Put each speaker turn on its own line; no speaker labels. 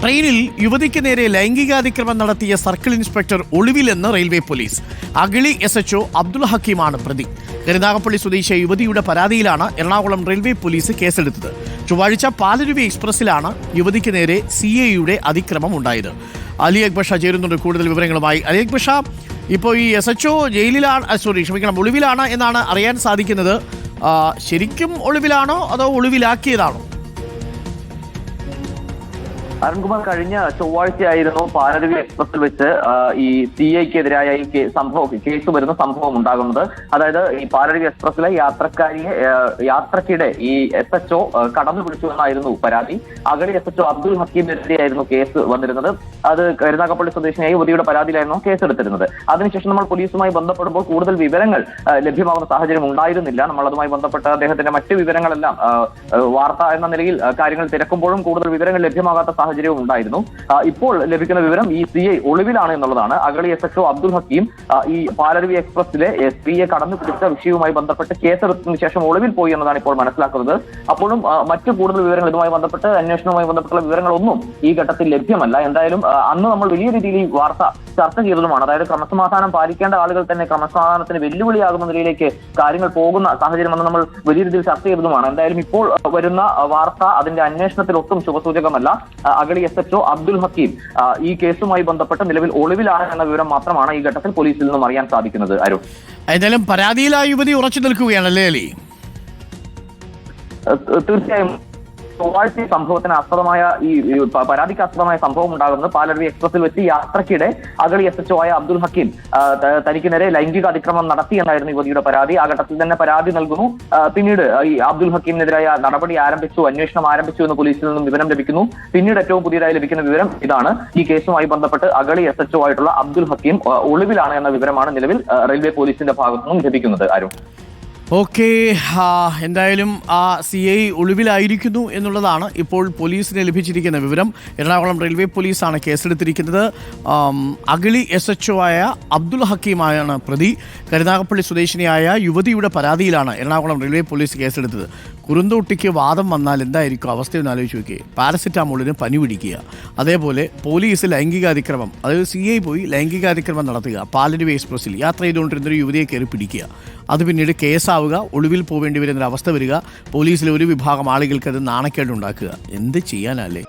ട്രെയിനിൽ യുവതിക്ക് നേരെ ലൈംഗികാതിക്രമം നടത്തിയ circle inspector ഒളിവിലെന്ന് railway police. Agali S HO Abdul ഹക്കീമാണ് പ്രതി. കരുനാഗപ്പള്ളി സ്വദേശിയ യുവതിയുടെ പരാതിയിലാണ് എറണാകുളം റെയിൽവേ പോലീസ് കേസെടുത്തത്. ചൊവ്വാഴ്ച പാലരുവി എക്സ്പ്രസിലാണ് യുവതിക്ക് നേരെ സി എയുടെ അതിക്രമം ഉണ്ടായത്. അലി അക്ബർ ഷാ ചേരുന്നുണ്ട് കൂടുതൽ വിവരങ്ങളുമായി. അലി അക്ബർ ഷാ ഇപ്പോൾ ഈ എസ് എച്ച് ഒ ജയിലിലാണ് സോറി ക്ഷമിക്കണം ഒളിവിലാണ് എന്നാണ് അറിയാൻ സാധിക്കുന്നത്. ശരിക്കും ഒളിവിലാണോ അതോ ഒളിവിലാക്കിയതാണോ?
അരുൺകുമാർ കഴിഞ്ഞ ചൊവ്വാഴ്ചയായിരുന്നു പാലരുവി എക്സ്പ്രസിൽ വെച്ച് ഈ സി ഐക്കെതിരായ ഈ സംഭവം കേസ് വരുന്ന സംഭവം ഉണ്ടാകുന്നത്. അതായത് ഈ പാലരുവി എക്സ്പ്രസിലെ യാത്രക്കാരിയെ യാത്രക്കിടെ ഈ എസ് എച്ച് ഒ കടന്നു പിടിച്ചു എന്നായിരുന്നു പരാതി. Agali S H O Abdul ഹക്കീമിനെതിരെയായിരുന്നു case വന്നിരുന്നത്. അത് കരുനാഗപ്പള്ളി സ്വദേശിയായി യുവതിയുടെ പരാതിയിലായിരുന്നു കേസ് എടുത്തിരുന്നത് അതിനുശേഷം നമ്മൾ പോലീസുമായി ബന്ധപ്പെടുമ്പോൾ കൂടുതൽ വിവരങ്ങൾ ലഭ്യമാകുന്ന സാഹചര്യം ഉണ്ടായിരുന്നില്ല. നമ്മൾ അതുമായി ബന്ധപ്പെട്ട അദ്ദേഹത്തിന്റെ മറ്റ് വിവരങ്ങളെല്ലാം വാർത്ത എന്ന നിലയിൽ കാര്യങ്ങൾ തിരക്കുമ്പോഴും കൂടുതൽ വിവരങ്ങൾ ലഭ്യമാകാത്ത സാഹചര്യവും ഉണ്ടായിരുന്നു. ഇപ്പോൾ ലഭിക്കുന്ന വിവരം ഈ സി ഐ ഒളിവിലാണ് എന്നുള്ളതാണ്. അഗളി എസ് എച്ച്ഒ അബ്ദുൾ ഹക്കീം ഈ പാലരുവി എക്സ്പ്രസിലെ സ്ത്രീയെ കടന്നു പിടിച്ച വിഷയവുമായി ബന്ധപ്പെട്ട് കേസെടുത്തതിനു ശേഷം ഒളിവിൽ പോയി എന്നതാണ് ഇപ്പോൾ മനസ്സിലാക്കുന്നത്. അപ്പോഴും മറ്റു കൂടുതൽ വിവരങ്ങൾ ഇതുമായി ബന്ധപ്പെട്ട് അന്വേഷണവുമായി ബന്ധപ്പെട്ടുള്ള വിവരങ്ങളൊന്നും ഈ ഘട്ടത്തിൽ ലഭ്യമല്ല. എന്തായാലും അന്ന് നമ്മൾ വലിയ രീതിയിൽ ഈ വാർത്ത ചർച്ച ചെയ്തതുമാണ്. അതായത് ക്രമസമാധാനം പാലിക്കേണ്ട ആളുകൾ തന്നെ ക്രമസമാധാനത്തിന് വെല്ലുവിളിയാകുന്ന നിലയിലേക്ക് കാര്യങ്ങൾ പോകുന്ന സാഹചര്യം എന്ന് നമ്മൾ വലിയ രീതിയിൽ ചർച്ച ചെയ്തതുമാണ്. എന്തായാലും ഇപ്പോൾ വരുന്ന വാർത്ത അതിന്റെ അന്വേഷണത്തിൽ ഒട്ടും ശുഭസൂചകമല്ല Agali S H O Abdul Hakeem ഈ കേസുമായി ബന്ധപ്പെട്ട് നിലവിൽ ഒളിവിലാണ് എന്ന വിവരം മാത്രമാണ് ഈ ഘട്ടത്തിൽ പോലീസിൽ നിന്നും അറിയാൻ സാധിക്കുന്നത് അരുൺ.
ഏതായാലും പരാതിയിൽ ആ യുവതി ഉറച്ചു നിൽക്കുകയാണല്ലേ അലി
ഏഹ് തീർച്ചയായും ചൊവ്വാഴ്ച സംഭവത്തിന് അസ്പദമായ ഈ പരാതിക്ക് സംഭവം ഉണ്ടാകുന്നത് പാലരുവി എക്സ്പ്രസിൽ വെച്ച് യാത്രക്കിടെ അഗളി എസ് എച്ച് ആയ അബ്ദുൽ ഹക്കീം തനിക്ക് നേരെ ലൈംഗിക അതിക്രമം നടത്തി എന്നായിരുന്നു യുവതിയുടെ പരാതി. ആ ഘട്ടത്തിൽ തന്നെ പരാതി നൽകുന്നു. പിന്നീട് ഈ അബ്ദുൽ ഹക്കീമിനെതിരായ നടപടി ആരംഭിച്ചു അന്വേഷണം ആരംഭിച്ചു എന്ന് പോലീസിൽ നിന്നും വിവരം ലഭിക്കുന്നു. പിന്നീട് ഏറ്റവും പുതിയതായി ലഭിക്കുന്ന വിവരം ഇതാണ്. ഈ കേസുമായി ബന്ധപ്പെട്ട് അഗളി എസ് എച്ച് ആയിട്ടുള്ള അബ്ദുൽ ഹക്കീം ഒളിവിലാണ് എന്ന വിവരമാണ് നിലവിൽ റെയിൽവേ പോലീസിന്റെ ഭാഗത്തു നിന്നും ലഭിക്കുന്നത്. അരുൺ.
ഓക്കെ എന്തായാലും ആ സി ഐ ഒളിവിലായിരിക്കുന്നു എന്നുള്ളതാണ് ഇപ്പോൾ പോലീസിന് ലഭിച്ചിരിക്കുന്ന വിവരം. എറണാകുളം റെയിൽവേ പോലീസാണ് കേസെടുത്തിരിക്കുന്നത്. അഗളി എസ് എച്ച് ആയ അബ്ദുൽ ഹക്കീമായാണ് പ്രതി. കരുനാഗപ്പള്ളി സ്വദേശിനിയായ യുവതിയുടെ പരാതിയിലാണ് എറണാകുളം റെയിൽവേ പോലീസ് കേസെടുത്തത്. കുറുന്തോട്ടിക്ക് വാദം വന്നാൽ എന്തായിരിക്കും അവസ്ഥയെന്ന് ആലോചിച്ച് നോക്കിയേ. പാരസെറ്റാമോളിന് പനി പിടിക്കുക. അതേപോലെ പോലീസ് ലൈംഗികാതിക്രമം അതായത് സി ഐ പോയി ലൈംഗികാതിക്രമം നടത്തുക. പാലരുവ എക്സ്പ്രസ്സിൽ യാത്ര ചെയ്തുകൊണ്ടിരുന്നൊരു യുവതിയെ കയറി പിടിക്കുക. അത് പിന്നീട് കേസാവുക ഒളിവിൽ പോവേണ്ടി വരുന്ന ഒരു അവസ്ഥ വരിക പോലീസിലെ ഒരു വിഭാഗം ആളുകൾക്ക് അത് നാണക്കേടുണ്ടാക്കുക. എന്ത് ചെയ്യാനല്ലേ